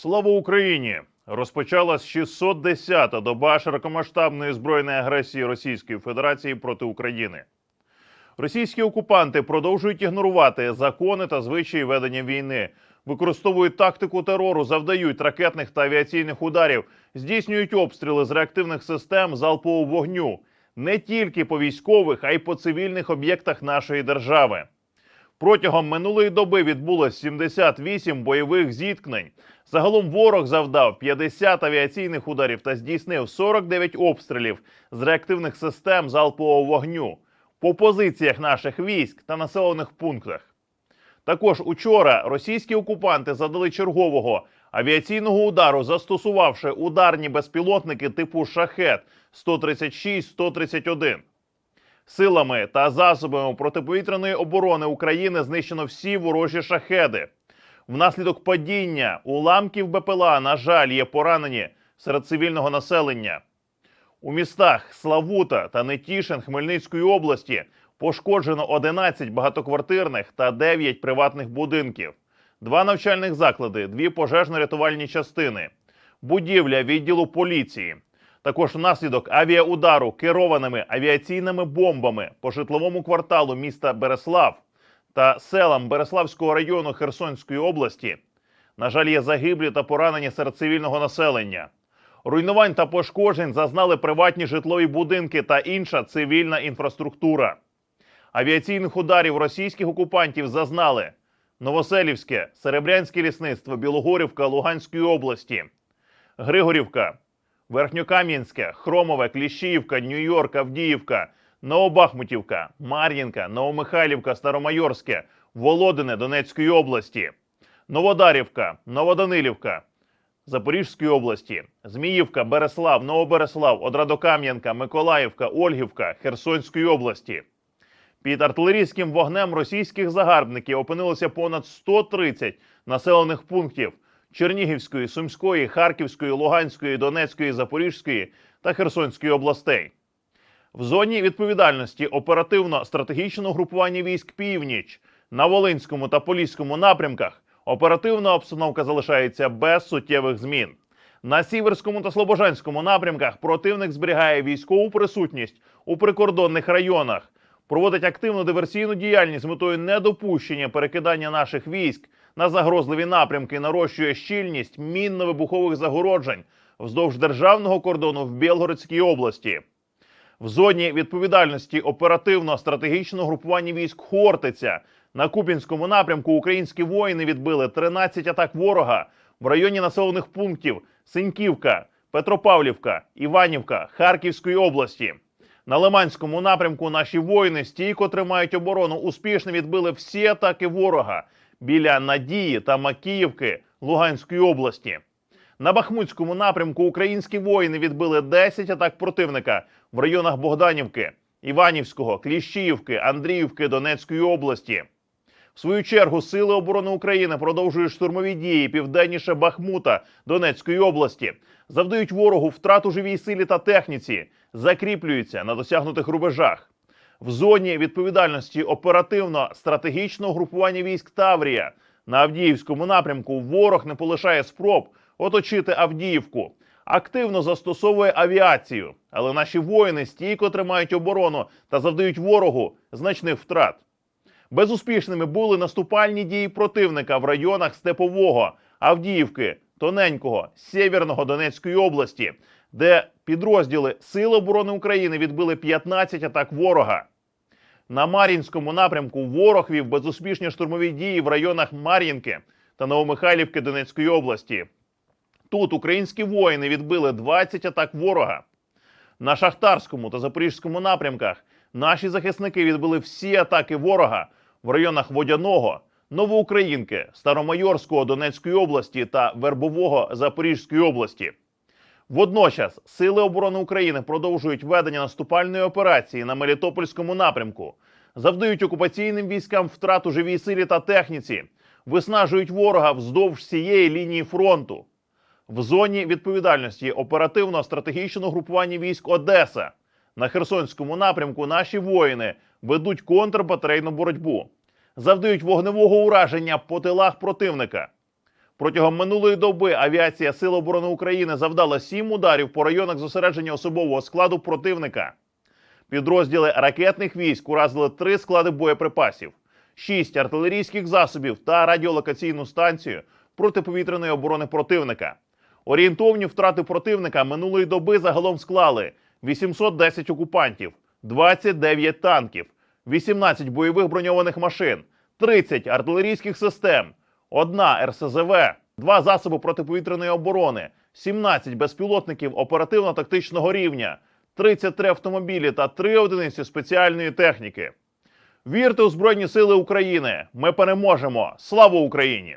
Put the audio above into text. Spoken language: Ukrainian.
Слава Україні! Розпочалась 610-та доба широкомасштабної збройної агресії Російської Федерації проти України. Російські окупанти продовжують ігнорувати закони та звичаї ведення війни, використовують тактику терору, завдають ракетних та авіаційних ударів, здійснюють обстріли з реактивних систем залпового вогню не тільки по військових, а й по цивільних об'єктах нашої держави. Протягом минулої доби відбулось 78 бойових зіткнень. Загалом ворог завдав 50 авіаційних ударів та здійснив 49 обстрілів з реактивних систем залпового вогню по позиціях наших військ та населених пунктах. Також учора російські окупанти задали чергового авіаційного удару, застосувавши ударні безпілотники типу шахет 136-131. Силами та засобами протиповітряної оборони України знищено всі ворожі шахеди. Внаслідок падіння уламків БПЛА, на жаль, є поранені серед цивільного населення. У містах Славута та Нетішин Хмельницької області пошкоджено 11 багатоквартирних та 9 приватних будинків, два навчальних заклади, дві пожежно-рятувальні частини, будівля відділу поліції. Також внаслідок авіаудару керованими авіаційними бомбами по житловому кварталу міста Береслав та селам Береславського району Херсонської області. На жаль, є загиблі та поранені серед цивільного населення. Руйнувань та пошкоджень зазнали приватні житлові будинки та інша цивільна інфраструктура. Авіаційних ударів російських окупантів зазнали Новоселівське, Серебрянське лісництво, Білогорівка Луганської області, Григорівка, Верхньокам'янське, Хромове, Кліщіївка, Нью-Йорк, Авдіївка, Новобахмутівка, Мар'їнка, Новомихайлівка, Старомайорське, Володине Донецької області, Новодарівка, Новоданилівка, Запорізької області, Зміївка, Береслав, Новобереслав, Одрадокам'янка, Миколаївка, Ольгівка, Херсонської області. Під артилерійським вогнем російських загарбників опинилося понад 130 населених пунктів Чернігівської, Сумської, Харківської, Луганської, Донецької, Запорізької та Херсонської областей. В зоні відповідальності оперативно-стратегічного групування військ Північ на Волинському та Поліському напрямках оперативна обстановка залишається без суттєвих змін. На Сіверському та Слобожанському напрямках противник зберігає військову присутність у прикордонних районах, проводить активну диверсійну діяльність з метою недопущення перекидання наших військ на загрозливі напрямки, нарощує щільність мінно-вибухових загороджень вздовж державного кордону в Білгородській області. В зоні відповідальності оперативно-стратегічного групування військ Хортиця на Купінському напрямку українські воїни відбили 13 атак ворога в районі населених пунктів Синьківка, Петропавлівка, Іванівка Харківської області. На Лиманському напрямку наші воїни стійко тримають оборону, успішно відбили всі атаки ворога біля Надії та Макіївки Луганської області. На Бахмутському напрямку українські воїни відбили 10 атак противника в районах Богданівки, Іванівського, Кліщіївки, Андріївки Донецької області. В свою чергу Сили оборони України продовжують штурмові дії південніше Бахмута Донецької області, завдають ворогу втрату живій силі та техніці, закріплюються на досягнутих рубежах. В зоні відповідальності оперативно-стратегічного групування військ Таврія на Авдіївському напрямку ворог не полишає спроб оточити Авдіївку. Активно застосовує авіацію, але наші воїни стійко тримають оборону та завдають ворогу значних втрат. Безуспішними були наступальні дії противника в районах Степового, Авдіївки, Тоненького, Сєвєрного Донецької області, де підрозділи Сил оборони України відбили 15 атак ворога. На Мар'їнському напрямку ворог вів безуспішні штурмові дії в районах Мар'їнки та Новомихайлівки Донецької області. Тут українські воїни відбили 20 атак ворога. На Шахтарському та Запорізькому напрямках наші захисники відбили всі атаки ворога в районах Водяного, Новоукраїнки, Старомайорського Донецької області та Вербового Запорізької області. Водночас Сили оборони України продовжують ведення наступальної операції на Мелітопольському напрямку, завдають окупаційним військам втрат у живій силі та техніці, виснажують ворога вздовж всієї лінії фронту. В зоні відповідальності оперативно-стратегічного групування військ Одеса на Херсонському напрямку наші воїни ведуть контрбатарейну боротьбу, завдають вогневого ураження по тилах противника. Протягом минулої доби авіація Сил оборони України завдала сім ударів по районах зосередження особового складу противника. Підрозділи ракетних військ уразили три склади боєприпасів, шість артилерійських засобів та радіолокаційну станцію протиповітряної оборони противника. Орієнтовні втрати противника минулої доби загалом склали 810 окупантів, 29 танків, 18 бойових броньованих машин, 30 артилерійських систем, одна РСЗВ, два засоби протиповітряної оборони, 17 безпілотників оперативно-тактичного рівня, 33 автомобілі та 3 одиниці спеціальної техніки. Вірте у Збройні Сили України! Ми переможемо! Слава Україні!